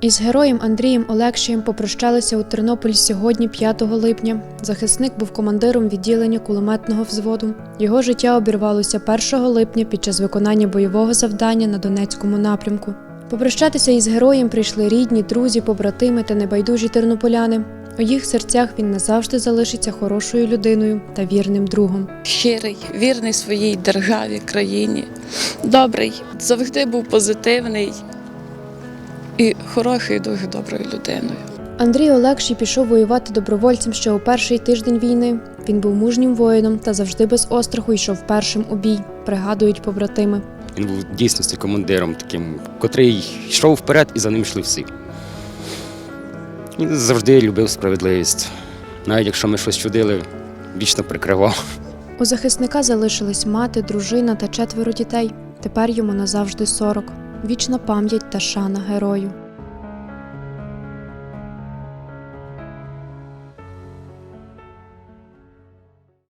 Із героєм Андрієм Олегшієм попрощалися у Тернополі сьогодні, 5 липня. Захисник був командиром відділення кулеметного взводу. Його життя обірвалося 1 липня під час виконання бойового завдання на Донецькому напрямку. Попрощатися із героєм прийшли рідні, друзі, побратими та небайдужі тернополяни. У їх серцях він назавжди залишиться хорошою людиною та вірним другом. щирий, вірний своїй державі, країні, добрий, завжди був позитивний і хорошою, дуже доброю людиною. Андрій Олегшій пішов воювати добровольцем ще у перший тиждень війни. Він був мужнім воїном та завжди без остраху йшов першим у бій, пригадують побратими. Він був в дійсності командиром таким, котрий йшов вперед і за ним йшли всі. Він завжди любив справедливість. Навіть якщо ми щось чудили, вічно прикривав. У захисника залишились мати, дружина та четверо дітей. Тепер йому назавжди 40. Вічна пам'ять та шана герою.